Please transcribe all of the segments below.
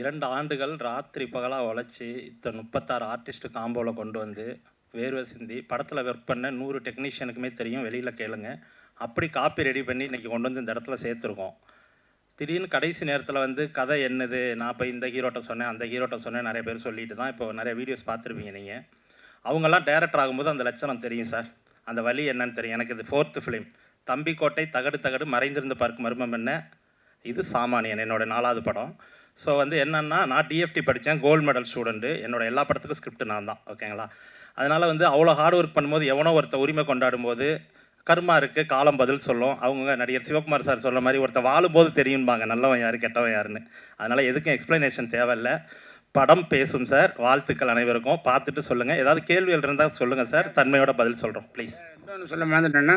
இரண்டு ஆண்டுகள் ராத்திரி பகலாக உழைச்சி இத்தனை முப்பத்தாறு ஆர்டிஸ்ட் காம்போவில் கொண்டு வந்து வேர்வை சிந்தி படத்தில் ஒர்க் பண்ண நூறு டெக்னீஷியனுக்குமே தெரியும் வெளியில் கேளுங்க. அப்படி காப்பி ரெடி பண்ணி இன்றைக்கி கொண்டு வந்து இந்த இடத்துல சேர்த்துருக்கோம். திடீர்னு கடைசி நேரத்தில் வந்து கதை என்னது? நான் இப்போ இந்த ஹீரோட்ட சொன்னேன் அந்த ஹீரோட்ட சொன்னேன் நிறைய பேர் சொல்லிட்டு தான் இப்போ நிறைய வீடியோஸ் பார்த்துருப்பீங்க நீங்கள் அவங்கெல்லாம் டேரக்டர் ஆகும்போது அந்த லட்சணம் தெரியும் சார் அந்த வழி என்னன்னு தெரியும். எனக்கு இது ஃபோர்த்து ஃபிலிம் தம்பிக்கோட்டை தகடு தகடு மறைந்திருந்து பார்க்கும் மர்மம் என்ன? இது சாமானியன் என்னோடய நாலாவது படம். ஸோ வந்து என்னென்னா நான் டிஎஃப்டி படித்தேன் கோல்டு மெடல் ஸ்டூடெண்ட்டு என்னோடய எல்லா படத்துக்கும் ஸ்கிரிப்ட் நான் தான் ஓகேங்களா அதனால் வந்து அவ்வளோ ஹார்ட் ஒர்க் பண்ணும்போது எவனோ ஒருத்த உரிமை கொண்டாடும் போது கர்மா இருக்குது காலம் பதில் சொல்லும். அவங்க நடிகர் சிவகுமார் சார் சொல்கிற மாதிரி ஒருத்தன் வாழும்போது தெரியும்பாங்க நல்லவன் யார் கெட்டவன் யாருன்னு. அதனால் எதுக்கும் எக்ஸ்ப்ளனேஷன் தேவையில்லை. படம் பேசும் சார் வாழ்த்துக்கள் அனைவருக்கும். பார்த்துட்டு சொல்லுங்கள் ஏதாவது கேள்விகள் இருந்தால் சொல்லுங்கள் சார். தன்மையோட பதில் சொல்கிறோம் ப்ளீஸ் இன்னொன்று சொல்ல மறந்துட்டேன்னா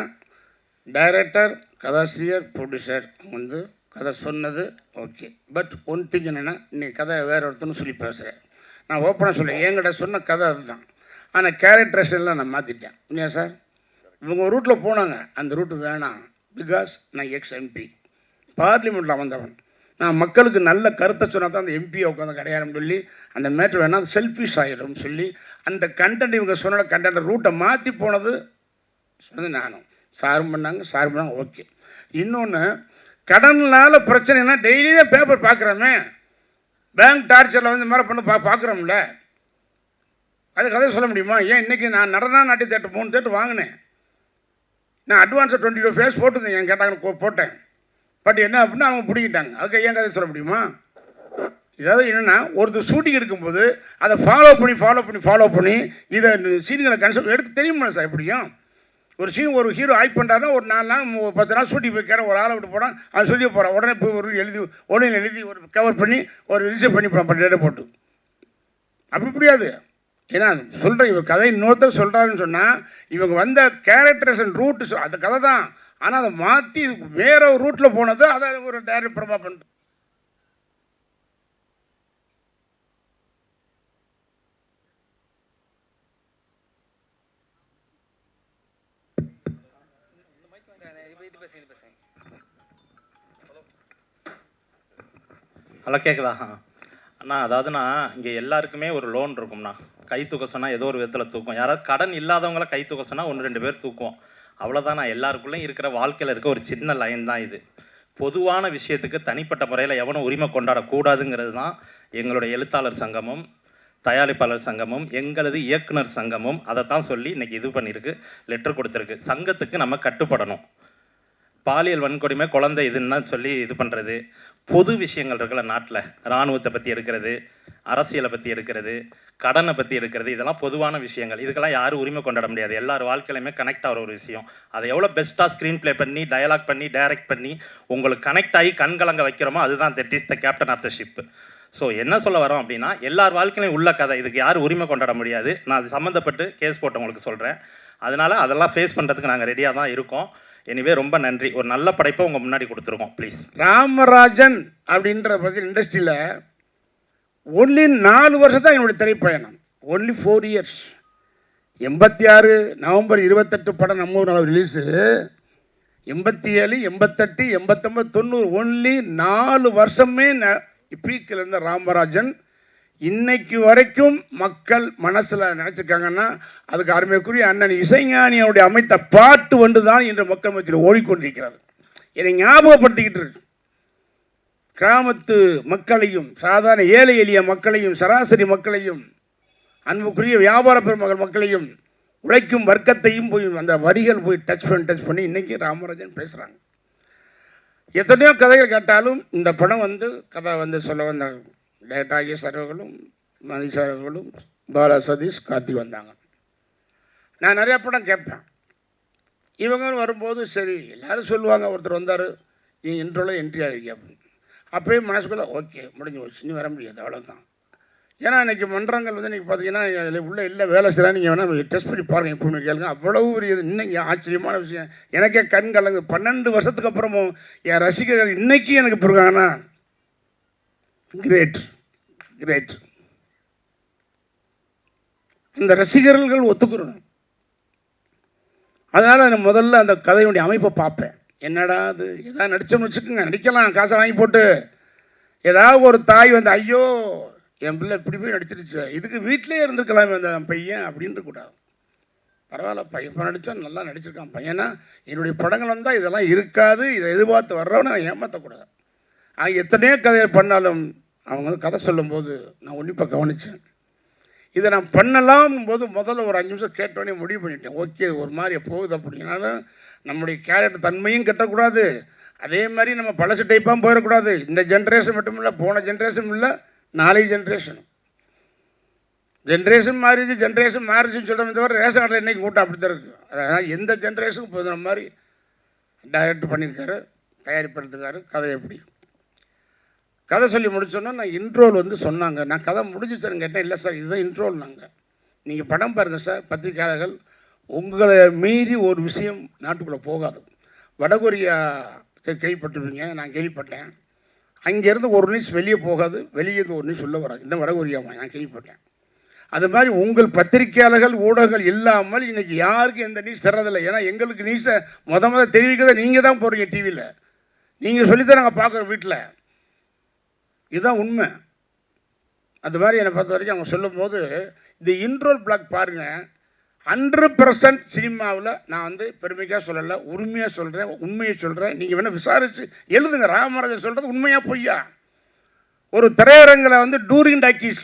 டைரக்டர் கதாசிரியர் ப்ரொடியூசர் வந்து கதை சொன்னது ஓகே பட் ஒன் திங் என்னென்னா இன்றைக்கி கதை வேற ஒருத்தனும் சொல்லி பேசுகிறேன் நான் ஓப்பனாக சொல்லுவேன் என்கிட்ட சொன்ன கதை அதுதான். ஆனால் கேரக்டரேஷன்லாம் நான் மாற்றிட்டேன் இல்லையா சார் இவங்க ஒரு ரூட்டில் போனாங்க. அந்த ரூட்டு வேணாம். பிகாஸ் நான் எக்ஸ் எம்பி பார்லிமெண்ட்டில் வந்தவன். நான் மக்களுக்கு நல்ல கருத்தை சொன்னால் தான் அந்த எம்பியை உட்காந்து கிடையாதுன்னு சொல்லி அந்த மேட்ரு வேணால் அது செல்ஃபிஷ் ஆகிடும் சொல்லி அந்த கண்டென்ட் இவங்க சொன்ன கண்டென்ட் ரூட்டை மாற்றி போனது சொன்னது நானும். சாரும் பண்ணாங்க. சார் பண்ணாங்க. ஓகே இன்னொன்று கடனால் பிரச்சனைனா டெய்லி தான் பேப்பர் பார்க்குறோமே பேங்க் டார்ச்சரில் வந்து மாதிரி பண்ண பா பார்க்குறோம்ல அது கதை சொல்ல முடியுமா? ஏன் இன்றைக்கி நான் நடனா நாட்டிய தேட்டர் மூணு தேட்டர் வாங்கினேன். நான் அட்வான்ஸாக டுவெண்ட்டி டூ ஃபேஸ் போட்டுருந்தேன் என் கேட்டாங்க போட்டேன். பட் என்ன அப்படின்னா அவங்க பிடிக்கிட்டாங்க அதுக்கு ஏன் கதை சொல்ல முடியுமா? இதாவது என்னென்னா ஒருத்தர் ஷூட்டிங் எடுக்கும்போது அதை ஃபாலோ பண்ணி ஃபாலோ பண்ணி ஃபாலோ பண்ணி இதை சீன்களை கன்செப்ட் எடுத்து தெரியுமா சார் எப்படியும்? ஒரு சீன் ஒரு ஹீரோ ஆக்ட் பண்ணுறாருன்னா ஒரு நாலு நாள் பத்து நாள் ஷூட்டிங் போய் கேட்ட ஒரு ஆளை விட்டு போனால் அவன் சொல்லி போகிறான் உடனே போய் ஒரு எழுதி உடனே எழுதி ஒரு கவர் பண்ணி ஒரு ரிஜிஸ்டர் பண்ணி போகிறான் டேட்டை போட்டு. அப்படி முடியாது ஏன்னா சொல்கிறேன் இவர் கதை இன்னொருத்தர் சொல்கிறாருன்னு சொன்னால் இவங்க வந்த கேரக்டரேஷன் ரூட்டு அந்த கதை தான் ஆனால் அதை மாற்றி வேற ஒரு ரூட்டில் போனது அதை ஒரு டைரக்ட் பிரபா பண்ணிட்டு ஹலோ கேட்குதா அண்ணா அதாவதுண்ணா இங்கே எல்லாருக்குமே ஒரு லோன் இருக்கும்ண்ணா. கை தூக்க சொன்னால் ஏதோ ஒரு விதத்தில் தூக்கும். யாராவது கடன் இல்லாதவங்கள கை தூக்க சொன்னால் ஒன்று ரெண்டு பேர் தூக்குவோம். அவ்வளோதான் நான் எல்லாருக்குள்ளேயும் இருக்கிற வாழ்க்கையில் இருக்க ஒரு சின்ன லைன் தான் இது. பொதுவான விஷயத்துக்கு தனிப்பட்ட முறையில் எவனும் உரிமை கொண்டாடக்கூடாதுங்கிறது தான் எங்களுடைய எழுத்தாளர் சங்கமும் தயாரிப்பாளர் சங்கமும் எங்களது இயக்குனர் சங்கமும் அதை தான் சொல்லி இன்னைக்கு இது பண்ணியிருக்கு லெட்டர் கொடுத்துருக்கு. சங்கத்துக்கு நம்ம கட்டுப்படணும். பாலியல் வன்கொடுமை குழந்தை இதுன்னு சொல்லி இது பண்ணுறது பொது விஷயங்கள் இருக்குல்ல நாட்டில். இராணுவத்தை பற்றி எடுக்கிறது அரசியலை பற்றி எடுக்கிறது கடனை பற்றி எடுக்கிறது இதெல்லாம் பொதுவான விஷயங்கள். இதுக்கெல்லாம் யாரும் உரிமை கொண்டாட முடியாது. எல்லார் வாழ்க்கையிலுமே கனெக்ட் ஆகிற ஒரு விஷயம். அதை எவ்வளோ பெஸ்ட்டாக ஸ்க்ரீன் ப்ளே பண்ணி டயலாக் பண்ணி டைரக்ட் பண்ணி உங்களுக்கு கனெக்ட் ஆகி கண்கலங்க வைக்கிறோமோ அதுதான் that is the captain of the ship so என்ன சொல்ல வரோம் அப்படின்னா எல்லார் வாழ்க்கையிலும் உள்ள கதை. இதுக்கு யாரும் உரிமை கொண்டாட முடியாது. நான் அது சம்மந்தப்பட்டு கேஸ் போட்டவங்களுக்கு சொல்கிறேன் அதனால் அதெல்லாம் ஃபேஸ் பண்ணுறதுக்கு நாங்கள் ரெடியாக தான் இருக்கோம். எனிவே ரொம்ப நன்றி. ஒரு நல்ல படைப்பை உங்கள் முன்னாடி கொடுத்துருக்கோம் ப்ளீஸ் ராமராஜன் அப்படின்ற பற்றி இண்டஸ்ட்ரியில் ஒன்லி நாலு வருஷம் தான் என்னுடைய திரைப்பயணம். ஒன்லி ஃபோர் இயர்ஸ் எண்பத்தி ஆறு நவம்பர் இருபத்தெட்டு படம் நம்ம ஊர் ரிலீஸு எண்பத்தி ஏழு எண்பத்தெட்டு எண்பத்தொம்பது தொண்ணூறு ஒன்லி நாலு வருஷமே பீக்கில் இருந்த ராமராஜன். இன்னைக்கு வரைக்கும் மக்கள் மனசில் நினச்சிருக்காங்கன்னா அதுக்கு அருமைக்குரிய அண்ணன் இசைஞானியனுடைய அமைத்த பாட்டு வந்து தான் இன்று மக்கள் மத்தியில் ஓடிக்கொண்டிருக்கிறது. என்னை ஞாபகப்படுத்திக்கிட்டு இருக்கு. கிராமத்து மக்களையும் சாதாரண ஏழை எளிய மக்களையும் சராசரி மக்களையும் அன்புக்குரிய வியாபார பெருமகள் மக்களையும் உழைக்கும் வர்க்கத்தையும் போய் அந்த வரிகள் போய் டச் பண்ணி டச் பண்ணி இன்றைக்கி ராமராஜன் பேசுகிறாங்க எத்தனையோ கதைகள் கேட்டாலும் இந்த படம் வந்து கதை வந்து சொல்ல வந்தாங்க. டேட்டாகேஸ் அவர்களும் மதி சார் அவர்களும் பாலா சதீஷ் காத்தி வந்தாங்க. நான் நிறையா படம் கேட்பேன். இவங்க வரும்போது சரி எல்லோரும் சொல்லுவாங்க ஒருத்தர் வந்தார் நீ இன்றோல என்ட்ரி ஆகிருக்கீங்க அப்படின்னு. அப்போயும் மனசுக்குள்ளே ஓகே முடிஞ்சு போச்சு நீ வர முடியாது அவ்வளோதான் ஏன்னா இன்றைக்கி மன்றங்கள் வந்து இன்றைக்கி பார்த்தீங்கன்னா உள்ளே இல்லை வேலை செய்யலாம் நீங்கள் வேணால் டெஸ்ட் பண்ணி பாருங்கள் இப்போ கேளுங்க. அவ்வளவு ஒரு இது இன்னைக்கு ஆச்சரியமான விஷயம். எனக்கே கண் கலங்கு பன்னெண்டு வருஷத்துக்கு அப்புறமும் என் ரசிகர்கள் இன்றைக்கி எனக்கு இப்போ இருக்காங்கன்னா கிரேட் கிரேட் இந்த ரசிகர்கள் ஒத்துக்கிறோம். அதனால் நான் முதல்ல அந்த கதையினுடைய அமைப்பை பார்ப்பேன். என்னடா அது? எதாவது நடித்தோம்னு வச்சுக்கோங்க. நடிக்கலாம். காசை வாங்கி போட்டு. ஏதாவது ஒரு தாய் வந்து ஐயோ என் பிள்ளை இப்படி போய் நடிச்சிருச்சு. இதுக்கு வீட்டிலே இருந்திருக்கலாமே அந்த பையன் அப்படின்ட்டு கூடாது. பரவாயில்ல பையன் இப்போ நல்லா நடிச்சிருக்கான் பையனா. என்னுடைய படங்கள் வந்தால் இதெல்லாம் இருக்காது. இதை எதிர்பார்த்து வர்றவனை ஏமாற்றக்கூடாது ஆக எத்தனையோ கதையை பண்ணாலும் அவங்க வந்து கதை சொல்லும்போது நான் உன்னிப்பாக கவனித்தேன் இதை நான் பண்ணலாம் போது முதல்ல ஒரு அஞ்சு நிமிஷம் கேட்டோடனே முடிவு பண்ணிட்டேன். ஓகே ஒரு மாதிரி போகுது அப்படின்னாலும் நம்முடைய கேரக்டர் தன்மையும் கட்டக்கூடாது. அதே மாதிரி நம்ம பழசு டைப்பாக போயிடக்கூடாது. இந்த ஜென்ரேஷன் மட்டும் இல்லை போன ஜென்ரேஷன் இல்லை நாளைய ஜென்ரேஷன் ஜென்ரேஷன் மாறிச்சு ஜென்ரேஷன் மாறிச்சுன்னு சொல்கிறோம் தவிர ரேஷன் கார்டில் இன்றைக்கி கூட்டம் அப்படி தான் இருக்குது அதனால் எந்த ஜென்ரேஷனுக்கு போதுற மாதிரி டைரக்ட் பண்ணியிருக்காரு தயாரிப்படுத்துக்காரு கதை எப்படி கதை சொல்லி முடிச்சோன்னா நான் இன்ட்ரோல் வந்து சொன்னாங்க. நான் கதை முடிஞ்சிச்சேன்னு கேட்டேன் இல்லை சார் இதுதான் இன்ட்ரோல் நாங்கள் நீங்கள் படம் பாருங்கள் சார் பத்திரிக்கையாளர்கள் உங்களை மீறி ஒரு விஷயம் நாட்டுக்குள்ளே போகாது. வடகொரியா சரி கேள்விப்பட்டிருப்பீங்க நான் கேள்விப்பட்டேன். அங்கேருந்து ஒரு நியூஸ் வெளியே போகாது வெளியே இருந்து ஒரு நியூஸ் உள்ளே வராது. இந்த வடகொரியாவை நான் கேள்விப்பட்டேன். அது மாதிரி உங்கள் பத்திரிக்கையாளர்கள் ஊடகங்கள் இல்லாமல் இன்றைக்கி யாருக்கும் எந்த நியூஸ் தர்றதில்லை. ஏன்னா எங்களுக்கு நியூஸை மொதல் மொதல் தெரிவிக்கிறத நீங்கள் தான் போகிறீங்க டிவியில் நீங்கள் சொல்லித்தான் நாங்கள் பார்க்குறோம் வீட்டில் இதுதான் உண்மை. அது மாதிரி என்னை பொறுத்த வரைக்கும் அவங்க சொல்லும்போது இந்த இன்ட்ரோல் பிளாக் பாருங்கள் ஹண்ட்ரட் பர்சன்ட் சினிமாவில் நான் வந்து பெருமைக்காக சொல்லலை உரிமையாக சொல்கிறேன் உண்மையை சொல்கிறேன் நீங்கள் வேணால் விசாரித்து எழுதுங்க. ராமராஜன் சொல்கிறது உண்மையாக பொய்யா? ஒரு திரையரங்கில் வந்து டூரிங் டாக்கீஸ்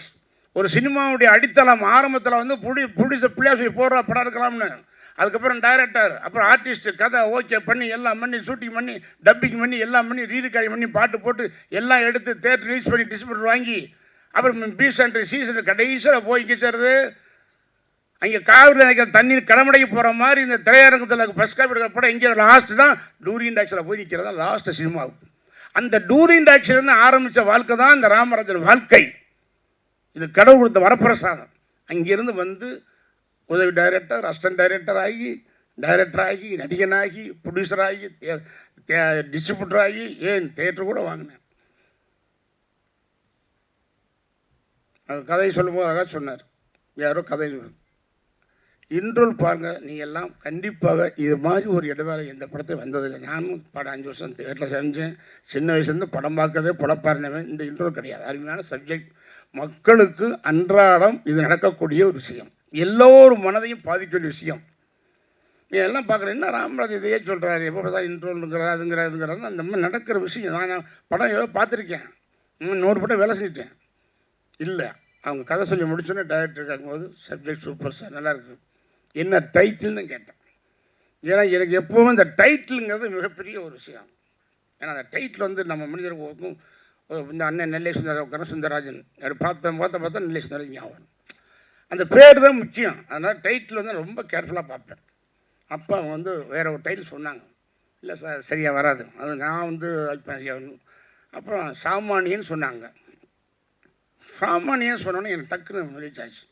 ஒரு சினிமாவுடைய அடித்தளம் ஆரம்பத்தில் வந்து புடி புடிச பிள்ளையா சொல்லி போடுற படம் எடுக்கலாம்னு. அதுக்கப்புறம் டைரக்டர் அப்புறம் ஆர்டிஸ்ட் கதை ஓகே பண்ணி எல்லாம் பண்ணி ஷூட்டிங் பண்ணி டப்பிங் பண்ணி எல்லாம் பண்ணி ரீரிகார்டிங் பண்ணி பாட்டு போட்டு எல்லாம் எடுத்து தேட்டர் ரிலீஸ் பண்ணி டிஸ்ட்ரிபியூட்டர் வாங்கி அப்புறம் பி சென்டர் சி சென்டர் கடைசியில் போய் சேர்றது அங்கே காவிரி நினைக்கிற தண்ணீர் கடமடைக்கு போகிற மாதிரி இந்த திரையரங்கத்தில் ஃபஸ்ட் காப்பி எடுக்கிற படம் இங்கே லாஸ்ட் தான். டூரின் டாக்ஸில் போய் நிற்கிறது தான் லாஸ்ட் சினிமாவுக்கு அந்த டூரின் டாக்ஸிலேருந்து ஆரம்பித்த வாழ்க்கை தான் இந்த ராமராஜன் வாழ்க்கை. இது கடவுள் கொடுத்த வரப்பிரசாதம். அங்கேருந்து வந்து உதவி டைரக்டர் அசிஸ்டன்ட் டைரக்டர் ஆகி டைரக்டர் ஆகி நடிகனாகி ப்ரொடியூசர் ஆகி டிஸ்ட்ரிபியூட்டர் ஆகி ஏன் தேட்டர் கூட வாங்கினேன். அது கதை சொல்லும்போது அழகாக சொன்னார். யாரோ கதை இன்ட்ரோல் பாருங்கள் நீங்கள் எல்லாம் கண்டிப்பாக இது மாதிரி ஒரு இடவேளை எந்த படத்தை வந்ததில்லை. நானும் படம் அஞ்சு வருஷம் தேட்டரில் செஞ்சேன். சின்ன வயசுலேருந்து படம் பார்க்கறதே படப்பாருனவன் இந்த இன்றோல் கிடையாது. அருமையான சப்ஜெக்ட் மக்களுக்கு அன்றாடம் இது நடக்கக்கூடிய ஒரு விஷயம். எல்லோரும் மனதையும் பாதிக்க வேண்டிய விஷயம். நீ எல்லாம் பார்க்குற என்ன ராமராஜ் இதையே சொல்கிறாரு எப்போ பார்த்தா இன்ட்ரோலுங்கிற அதுங்கிற அதுங்கிறாரு. அந்த மாதிரி நடக்கிற விஷயம் நான் படம் எவ்வளோ பார்த்துருக்கேன். இன்னும் நூறு படம் வேலை செஞ்சுட்டேன். இல்லை அவங்க கதை சொல்லி முடிச்சோன்னே டைரக்டர் கேட்கும்போது சப்ஜெக்ட் சூப்பர் சார் நல்லாயிருக்கு என்ன டைட்டில்னு கேட்டேன். ஏன்னா எனக்கு எப்போவும் இந்த டைட்டிலுங்கிறது மிகப்பெரிய ஒரு விஷயம். ஏன்னா அந்த டைட்டில் வந்து நம்ம மனிதர்களுக்கும் இந்த அண்ணன் நெல்லை சுந்தர கனசுந்தரராஜன் அப்படி பார்த்த பார்த்த பார்த்தா நெல்லை சுந்தரராஜன் ஞாபகம் அந்த பேர் தான் முக்கியம். அதனால் டைட்டில் வந்து ரொம்ப கேர்ஃபுல்லாக பார்ப்பேன். அப்போ அவங்க வந்து வேறு ஒரு டைட்டில் சொன்னாங்க. இல்லை சார் சரியாக வராது. அது நான் வந்து அப்புறம் சாமானியன்னு சொன்னாங்க. சாமானியன் சொன்னோன்னே எனக்கு டக்குன்னு ரீச் ஆச்சு.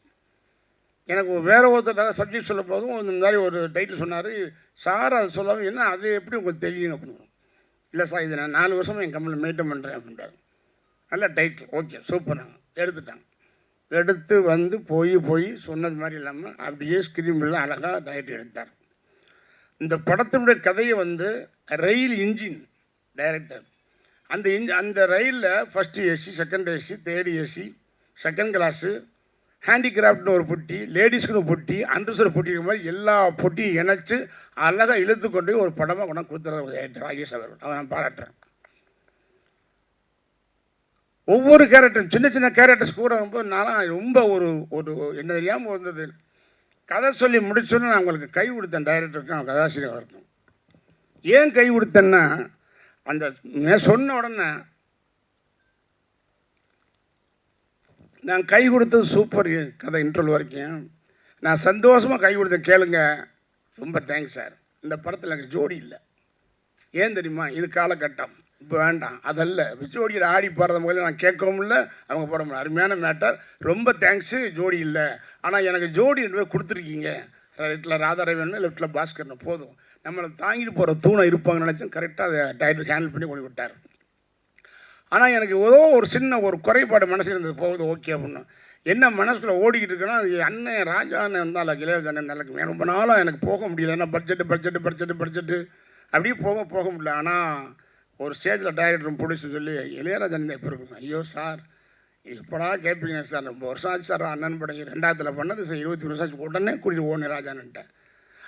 எனக்கு வேறு ஒருத்தர் சப்ஜெக்ட் சொல்ல போதும் இந்த மாதிரி ஒரு டைட்டில் சொன்னார். சார் அது சொல்லாமல் என்ன அது எப்படி உங்களுக்கு தெரியும் அப்படின்னு. இல்லை சார் இது நான் நாலு வருஷமாக என் கம்பெனியில் மெயின்டைன் பண்ணுறேன் அப்படின்றாரு. நல்ல டைட்டில் ஓகே சூப்பராங்க எடுத்துட்டாங்க. எடுத்து வந்து போய் போய் சொன்னது மாதிரி இல்லாமல் அப்படியே ஸ்க்ரீனில் அழகாக டைரக்ட் எடுத்தார். இந்த படத்தினுடைய கதையை வந்து ரயில் இன்ஜின் டைரக்டர் அந்த இன்ஜி அந்த ரயிலில் first AC second AC third AC second class ஹேண்டிகிராஃப்ட்னு ஒரு பொட்டி லேடிஸ்க்குன்னு ஒரு பொட்டி அண்டர்சர் பொட்டி மாதிரி எல்லா பொட்டியும் இணைச்சி அழகாக இழுத்து கொண்டு ஒரு படமாக கொண்டாந்து கொடுத்துற ஒரு ராகேஷ் அவர்கள். நான் பாராட்டுறேன். ஒவ்வொரு கேரக்டரும் சின்ன சின்ன கேரக்டர்ஸ் கூட வரும்போது நான் ரொம்ப ஒரு ஒரு என்ன தெரியாமல் வந்தது. கதை சொல்லி முடிச்சோன்னு நான் உங்களுக்கு கை கொடுத்தேன் டைரக்டருக்கும் அவன் கதாசிரியர் இருக்கும் ஏன் கை கொடுத்தேன்னா அந்த நான் சொன்ன உடனே நான் கை கொடுத்தது சூப்பர் கதை இன்ட்ரோல் வரைக்கும். நான் சந்தோஷமாக கை கொடுத்த கேளுங்க. ரொம்ப தேங்க்ஸ் சார் இந்த படத்தில் எனக்கு ஜோடி இல்லை. ஏன் தெரியுமா? இது காலகட்டம். இப்போ வேண்டாம். அதல்ல. ஜோடியில் ஆடி பாடுறத முதல்ல நான் கேட்கவும் இல்லை. அவங்க போட முடியல. அருமையான மேட்டர். ரொம்ப தேங்க்ஸு ஜோடி இல்லை. ஆனால் எனக்கு ஜோடி ரெண்டு பேர் கொடுத்துருக்கீங்க. ரைட்டில் ராதாரவன் லெஃப்ட்டில் பாஸ்கர்னு போதும். நம்மளை தாங்கிட்டு போகிற தூணை இருப்பாங்க நினச்சேன். கரெக்டாக அதை டைட்டில் ஹேண்டில் பண்ணி கொண்டு விட்டார். ஆனால் எனக்கு ஏதோ ஒரு சின்ன ஒரு குறைபாடு மனசில் இருந்தது. போகுது ஓகே அப்படின்னு. என்ன மனசுக்குள்ள ஓடிக்கிட்டு இருக்குன்னா அது அண்ணன் ராஜான்னு இருந்தாலும் இளையராஜா அண்ணன் நல்லா ரொம்ப நாளாக எனக்கு போக முடியல. ஏன்னா பட்ஜெட்டு பட்ஜெட்டு பட்ஜெட்டு பட்ஜெட்டு அப்படியே போக போக முடியல. ஆனால் ஒரு ஸ்டேஜில் டைரக்டரும் பிடிச்சி சொல்லி இளையராஜன் இப்போ இருக்கணும். ஐயோ சார் எப்படா கேட்பீங்க சார்? ரொம்ப வருஷம் ஆச்சு சார் அண்ணன் படம் ரெண்டாயிரத்தில் பண்ணது சார் இருபத்தி வருஷம் ஆச்சு உடனே கூட்டிகிட்டு ஓனே ராஜான்ட்டேன்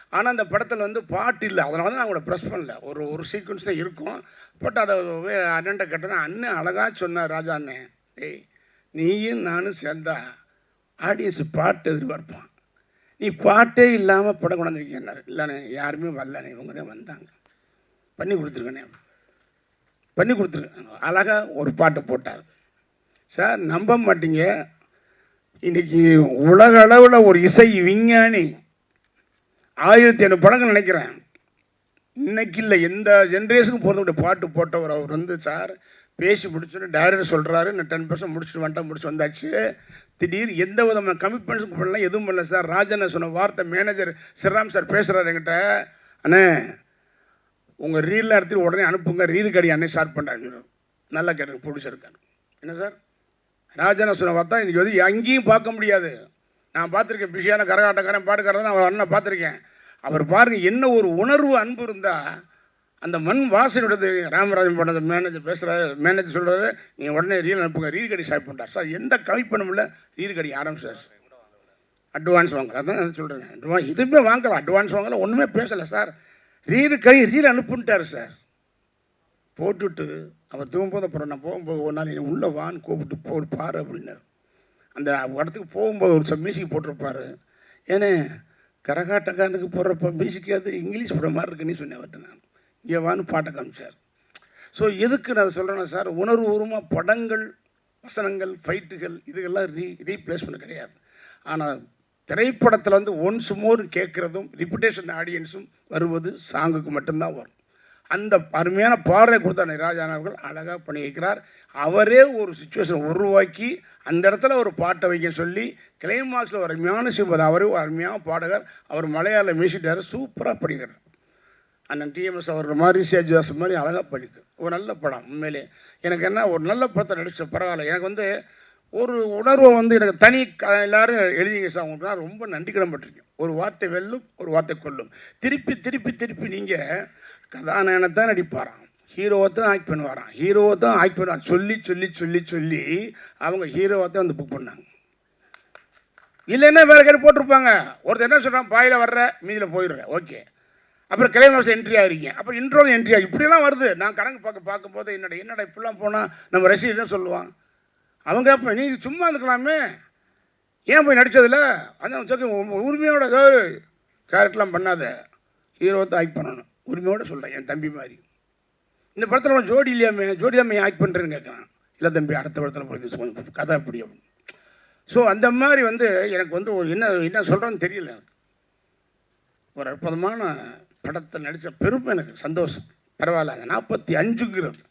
ஆனால் அந்த படத்தில் வந்து பாட்டு இல்லை. அதனால தான் நான் உங்களை ப்ரெஸ் பண்ணல. ஒரு ஒரு சீக்வன்ஸ் தான் இருக்கும். பட் அதை வே- அண்ணன்ட்ட கேட்டேன்னா அண்ணன் அழகாக சொன்னார் ராஜா அண்ணன் டேய் நீயும் நானும் சேர்ந்தா ஆடியன்ஸ் பாட்டு எதிர்பார்ப்பான். நீ பாட்டே இல்லாமல் படம் கொண்டாந்துருக்கேன்னாரு இல்லைண்ணே யாருமே வரலண்ணே. இவங்க தான் வந்தாங்க. பண்ணி கொடுத்துருக்கண்ணே பண்ணி கொடுத்துருக்கேன் அழகாக ஒரு பாட்டு போட்டார். சார் நம்ப மாட்டீங்க. இன்றைக்கி உலக அளவில் ஒரு இசை விஞ்ஞானி. ஆயிரத்தி ஐநூறு படங்கள் நினைக்கிறேன். இன்னைக்கு இல்லை எந்த ஜென்ரேஷனுக்கு போகிறதுடைய பாட்டு போட்டவர் அவர் வந்து சார் பேசி முடிச்சோன்னு டைரக்டர் சொல்கிறாரு நான் டென் பர்சன்ட் முடிச்சுட்டு வந்துட்டேன் முடிச்சு வந்தாச்சு. திடீர் எந்த விதமான கமிட்மெண்ட்ஸும் பண்ணல எதுவும் பண்ணல சார். ராஜன் சொன்ன வார்த்தை மேனேஜர் ஸ்ரீராம் சார் பேசுகிறாரு என்கிட்ட. அண்ணே உங்கள் ரீலில் எடுத்து உடனே அனுப்புங்க ரீல் கடி அண்ணே ஸ்டார்ட் பண்ணுறாங்க நல்லா கேட்டு பிடிச்சிருக்காரு என்ன சார்? ராஜன சொன்ன பார்த்தா இன்றைக்கி வந்து எங்கேயும் பார்க்க முடியாது. நான் பார்த்துருக்கேன் பிஸியான கரகாட்டக்காரன் பாட்டுக்காரன் அவர் அண்ணன் பார்த்துருக்கேன். அவர் பாருங்கள் என்ன ஒரு உணர்வு அன்பு இருந்தால் அந்த மண் வாசனையோடது ராமராஜன் பண்ணது மேனேஜர் பேசுகிறாரு மேனேஜர் சொல்கிறாரு நீங்கள் உடனே ரீல் அனுப்புங்க ரீல் கடி ஸ்டார்ட் பண்ணுறார் சார் எந்த கமிட்மெண்ட்டும் இல்லை ரீல் கடி ஆரம்பிச்சார். அட்வான்ஸ் வாங்கலாம் அதான் சொல்கிறேன் அட்வான்ஸ் இதுவுமே வாங்கலாம் அட்வான்ஸ் வாங்கலாம் ஒன்றுமே பேசலை சார். ரீல் கடி ரீல் அனுப்புன்ட்டார் சார். போட்டுட்டு அவர் தூங்கும்போது அப்புறம் நான் போகும்போது ஒரு நாள் என்னை உள்ளே வான்னு கூப்பிட்டு போ பாரு அப்படின்னார். அந்த இடத்துக்கு போகும்போது ஒரு மியூசிக் போட்டிருப்பாரு. ஏனே கரகாட்டக்காரனுக்கு போடுறப்ப மியூசிக் அது இங்கிலீஷ் போடுற மாதிரி இருக்குன்னு சொன்னேன் அவர்கிட்ட நான். இங்கே வான்னு பாட்டை காமிச்சார். ஸோ எதுக்கு நான் சொல்கிறேன்னா சார் உணர்வுபூர்வமாக படங்கள் வசனங்கள் ஃபைட்டுகள் இதுகெல்லாம் ரீ ரீப்ளேஸ்மெண்ட் கிடையாது. ஆனால் திரைப்படத்தில் வந்து ஒன்ஸ் மோர் கேட்குறதும் ரிப்பிட்டேஷன் ஆடியன்ஸும் வருவது சாங்குக்கு மட்டும்தான் வரும். அந்த அருமையான பாடலை கொடுத்த நிராஜான் அவர்கள் அழகாக பண்ணியிருக்கிறார். அவரே ஒரு சுச்சுவேஷன் உருவாக்கி அந்த இடத்துல ஒரு பாட்டை வைக்க சொல்லி கிளைமாக்ஸில் ஒரு அருமையான சிவபதி அவரே ஒரு அருமையான பாடகர். அவர் மலையாள மியூசிக் சூப்பராக படிக்கிறார் அண்ணன் டிஎம்எஸ் அவர் மாதிரி சேஜாஸ் மாதிரி அழகாக படிக்கிறார் ஒரு நல்ல படம் உண்மையிலே. எனக்கு என்ன ஒரு நல்ல படத்தை நடித்த பரவாயில்ல. எனக்கு வந்து ஒரு உணர்வை வந்து எனக்கு தனி எல்லாரும் எழுதிங்க சார் உங்களுக்கு ரொம்ப நன்றி கடன்பட்டிருக்கேன். ஒரு வார்த்தை வெல்லும் ஒரு வார்த்தை கொல்லும். திருப்பி திருப்பி திருப்பி நீங்கள் கதாநாயகனை தான் நடிப்பாராம். ஹீரோவை தான் ஆக்ட் பண்ணுவாராம். ஹீரோவை தான் ஆக்ட் பண்ணுவாங்க சொல்லி சொல்லி சொல்லி சொல்லி அவங்க ஹீரோவை தான் வந்து புக் பண்ணாங்க. இல்லைன்னா வேறு கடை போட்டிருப்பாங்க. ஒருத்தர் என்ன சொல்கிறான் பாயில் வர்ற மீதியில் போயிடுறேன் ஓகே. அப்புறம் கிளைமாஸ் என்ட்ரி ஆகிருக்கீங்க அப்புறம் இன்ட்ரோ என்ட்ரி ஆகி இப்படிலாம் வருது. நான் கணக்கு பார்க்க பார்க்கும்போது என்னடா என்னடா இப்படிலாம் போனால் நம்ம ரசிகர் என்ன சொல்லுவான்? அவங்க அப்போ நீ சும்மா இருந்துக்கலாமே? ஏன் போய் நடித்ததில்ல அந்த சொல்லி உரிமையோட கேரக்டர்லாம் பண்ணாத. ஹீரோத்தை ஆக்ட் பண்ணணும். உரிமையோட சொல்கிறேன் என் தம்பி மாதிரி. இந்த படத்தில் அவன் ஜோடி இல்லையாமே ஜோடி தான் ஆக்ட் பண்ணுறேன்னு கேட்குறான் இல்லை தம்பி அடுத்த படத்தில் புரிஞ்சு கதை அப்படி அப்படின்னு ஸோ அந்த மாதிரி வந்து எனக்கு வந்து ஒரு என்ன என்ன சொல்கிறேன்னு தெரியல எனக்கு. ஒரு அற்புதமான படத்தை நடித்த பெருமை எனக்கு சந்தோஷம். பரவாயில்ல நாற்பத்தி அஞ்சுங்கிறது.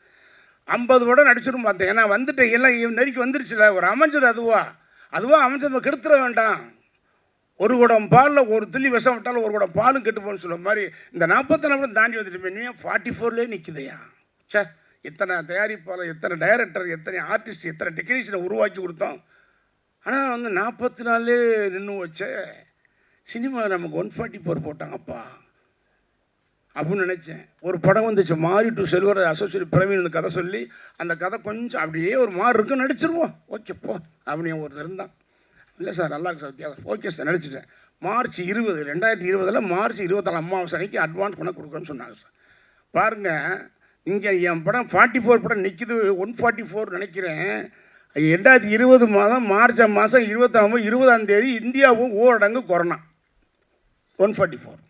ஐம்பது படம் நடிச்சிடும் பார்த்தேன். ஏன்னா வந்துட்டேன். எல்லாம் இவன் நெருக்கி வந்துருச்சுல. ஒரு அமைஞ்சது அதுவா. அதுவா அமைஞ்சது கெடுத்துட வேண்டாம். ஒரு குடம் பாலில் ஒரு துள்ளி விஷம் விட்டாலும் ஒரு குடம் பாலும் கெட்டு போகணும்னு சொல்ல மாதிரி இந்த நாற்பத்தி நாலு தாண்டி வந்துட்டு இனிமே ஃபார்ட்டி ஃபோர்லேயே நிற்குதையா சே இத்தனை தயாரிப்பாளர் எத்தனை டைரக்டர் எத்தனை ஆர்டிஸ்ட் எத்தனை டெக்னீஷியனை உருவாக்கி கொடுத்தோம். ஆனால் வந்து நாற்பத்தி நாலே நின்று வச்ச சினிமா நமக்கு ஒன் ஃபார்ட்டி ஃபோர் போட்டாங்கப்பா. அப்படின்னு நினச்சேன். ஒரு படம் வந்துச்சு மாறி டு செல்வர் அசோசியேட் பிரவீன் கதை சொல்லி அந்த கதை கொஞ்சம் அப்படியே ஒரு மாறு இருக்கு நடிச்சிருவோம். ஓகே போ அப்படின்னு ஒருத்தர் இருந்தான். இல்லை சார் நல்லா இருக்கு சார் வித்தியாசம். ஓகே சார் நடிச்சிட்டேன். மார்ச் இருபது ரெண்டாயிரத்தி இருபதில் மார்ச் இருபத்தாலு அம்மாவாசை அன்னைக்கு அட்வான்ஸ் பண்ண கொடுக்குறேன்னு சொன்னாங்க சார். பாருங்கள் இங்கே என் படம் ஃபார்ட்டி ஃபோர் படம் நிற்கிது ஒன் ஃபார்ட்டி ஃபோர் நினைக்கிறேன். ரெண்டாயிரத்தி இருபது மாதம் மார்ச் மாதம் இருபத்தாம் இருபதாம் தேதி இந்தியாவும் ஊரடங்கு கொரோனா. ஒன் ஃபார்ட்டி ஃபோர்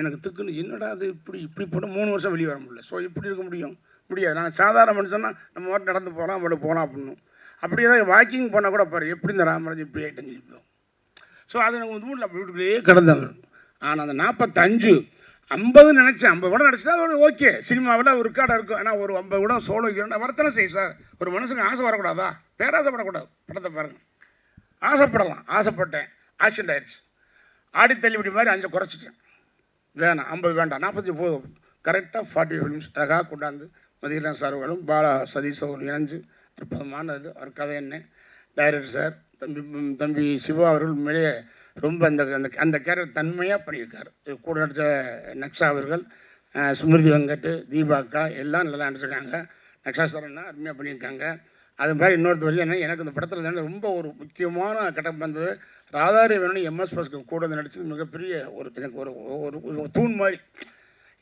எனக்கு திக்குன்னு என்னடா அது இப்படி இப்படி போட்டு மூணு வருஷம் வெளியே வர முடியல. ஸோ இப்படி இருக்க முடியும். முடியாது. நான் சாதாரண மனுஷன்னா நம்ம மட்டும் நடந்து போகலாம் அப்படி போகலாம் அப்படின்னும் அப்படியே தான் வாக்கிங் போனால் கூட பாரு எப்படி இந்த ராமராஜ் இப்படி ஆகிட்டேன்னு சொல்லிப்போம் ஸோ அது நம்ம வீட்டில் வீட்டுக்குள்ளேயே கிடந்தாங்க ஆனால் அந்த நாற்பத்தஞ்சு ஐம்பது நினச்சேன். ஐம்பது படம் நடிச்சா ஒரு ஓகே சினிமாவில் ஒரு ரெக்கார்டாக இருக்கும். ஆனால் ஒரு ஐம்பது கூட சோழ வைக்கணும் வர்த்தனை செய்யும் சார். ஒரு மனுஷனுக்கு ஆசை வரக்கூடாதா? பேராசைப்படக்கூடாது படத்தை பாருங்கள் ஆசைப்படலாம். ஆசைப்பட்டேன். ஆக்சிடென்ட் ஆயிடுச்சு. ஆடி தள்ளிபடி மாதிரி அஞ்சு குறைச்சிட்டேன். வேணாம் ஐம்பது வேண்டாம் நாற்பத்தி போதும். கரெக்டாக ஃபார்ட்டி ஃபைவ் மினிட்ஸ் அழகாக கொண்டாந்து மதியலாம் சார்களும் பாலா சதீஷ் அவர்கள் இணைஞ்சு அற்புதமானது அவர் கதை என்ன? டைரக்டர் சார் தம்பி தம்பி சிவா அவர்கள் மேலே ரொம்ப அந்த அந்த அந்த கேரக்டர் தன்மையாக பண்ணியிருக்கார். கூட நடித்த நக்ஷா அவர்கள் சுமிருதி வெங்கட் தீபாக்கா எல்லாம் நல்லா நடிச்சிருக்காங்க. நக்ஷாஸ்வரன்னா அருமையாக பண்ணியிருக்காங்க. அது மாதிரி இன்னொருத்தர் என்ன எனக்கு இந்த படத்தில் ரொம்ப ஒரு முக்கியமான கட்டம் வந்தது. ராதாரி வேணும் எம்எஸ் பாஸ்க்கு கூட நடித்தது மிகப்பெரிய ஒரு எனக்கு ஒரு ஒரு தூண் மாதிரி.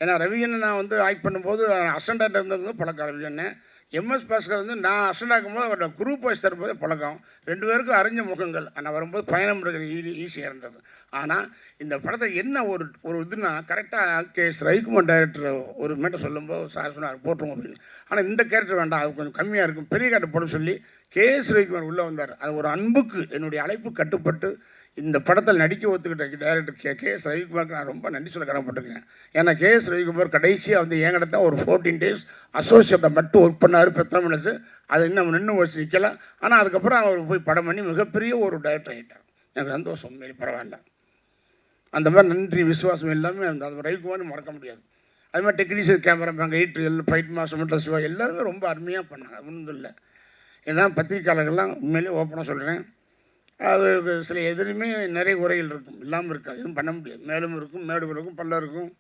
ஏன்னா ரவிகண்ணன் நான் வந்து ஆக்ட் பண்ணும்போது அசண்டாக இருந்தது பழக்கம். ரவிகண்ணன் எம்எஸ் பாஸ்கர் வந்து நான் அசண்ட் ஆகும்போது அவரோட குரூப் வைஸ் தரும்போது பழக்கம். ரெண்டு பேருக்கும் அறிஞ்ச முகங்கள். ஆனால் வரும்போது பயணம் இருக்கிற ஈ ஈஸியாக இருந்தது ஆனால் இந்த படத்தை என்ன ஒரு ஒரு இதுனா கரெக்டாக கே எஸ் ரவிக்குமார் டைரக்டர் ஒரு மேட்டை சொல்லும்போது சார் சொன்னார் போட்டுருவோம் அப்படின்னு. ஆனால் இந்த கேரக்டர் வேண்டாம். அது கொஞ்சம் கம்மியாக இருக்கும். பெரிய கேரக்டர் போட சொல்லி கே. எஸ் ரவிக்குமார் உள்ளே வந்தார். அது ஒரு அன்புக்கு என்னுடைய அழைப்பு கட்டுப்பட்டு இந்த படத்தில் நடிக்க ஒத்துக்கிட்ட டேரக்டர் கே. கே. எஸ் ரவிக்குமாருக்கு நான் ரொம்ப நன்றி சொல்ல கடமைப்பட்டிருக்கேன். ஏன்னா கே. எஸ் ரவிக்குமார் கடைசியாக வந்து என்கிட்ட தான் ஒரு ஃபோர்டீன் டேஸ் அசோசியேட்டை மட்டும் ஒர்க் பண்ணார் பெத்தன மனசு அது இன்னும் நின்று வச்சு நிற்கல ஆனால் அதுக்கப்புறம் அவர் போய் படம் பண்ணி மிகப்பெரிய ஒரு டைரக்டர் ஆகிட்டார் எனக்கு சந்தோஷம் உண்மையிலே பரவாயில்ல. அந்த மாதிரி நன்றி விசுவாசம் எல்லாமே அந்த அது ரவிக்குமார்னு மறக்க முடியாது. அது மாதிரி டெக்னீஷியன் கேமராமேன் எயிட் எல் ஃபைட் மாஸ்டர் மட்டும் சிவா எல்லாருமே ரொம்ப அருமையாக பண்ணாங்க. ஒன்றும் இல்லை. இதான் பத்திரிக்கையாளர்கள்லாம் உண்மையிலேயே ஓப்பனாக சொல்கிறேன் அது சில எதிலுமே நிறைய குறைகள் இருக்கும். இல்லாமல் இருக்காது. எதுவும் பண்ண முடியாது. மேலும் இருக்கும் மேடும் இருக்கும் பல்ல இருக்கும்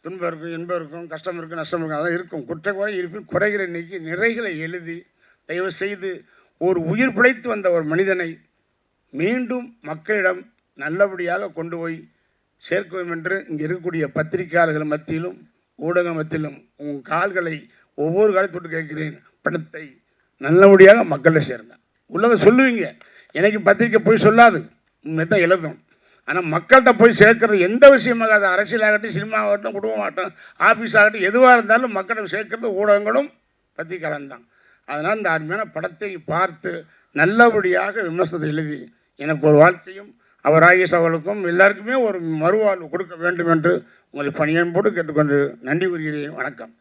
துன்பம் இருக்கும் இன்பம் இருக்கும் கஷ்டம் இருக்கும் நஷ்டம் இருக்கும் அதெல்லாம் இருக்கும். குற்ற குறை இருப்பின் குறைகளை நீக்கி நிறைகளை எழுதி தயவு செய்து ஒரு உயிர் பிழைத்து வந்த ஒரு மனிதனை மீண்டும் மக்களிடம் நல்லபடியாக கொண்டு போய் சேர்க்க என்று இங்கே இருக்கக்கூடிய பத்திரிகையாளர்கள் மத்தியிலும் ஊடக மத்தியிலும் உங்கள் கால்களை ஒவ்வொரு காலத்தொட்டு கேட்கிறேன். படத்தை நல்லபடியாக மக்களில் சேருங்க உள்ளதை சொல்லுவீங்க. எனக்கு பத்திரிக்கை போய் சொல்லாது. உண்மை தான் எழுதும். ஆனால் மக்கள்கிட்ட போய் சேர்க்கறது எந்த விஷயமாக அது அரசியலாகட்டும் சினிமா ஆகட்டும் ஆகட்டும் ஆஃபீஸ் ஆகட்டும் எதுவாக இருந்தாலும் மக்களை சேர்க்கறது ஊடகங்களும் பத்திரிக்கையாளர் தான். அதனால் இந்த அருமையான படத்தை பார்த்து நல்லபடியாக விமர்சனத்தை எழுதி எனக்கு ஒரு வாழ்க்கையும் அவர் ஆகியஸ் அவர்களுக்கும் எல்லாருக்குமே ஒரு மறுவாழ்வு கொடுக்க வேண்டும் என்று உங்களை பணியன்போடு கேட்டுக்கொண்டு நன்றி கூறுகிறேன். வணக்கம்.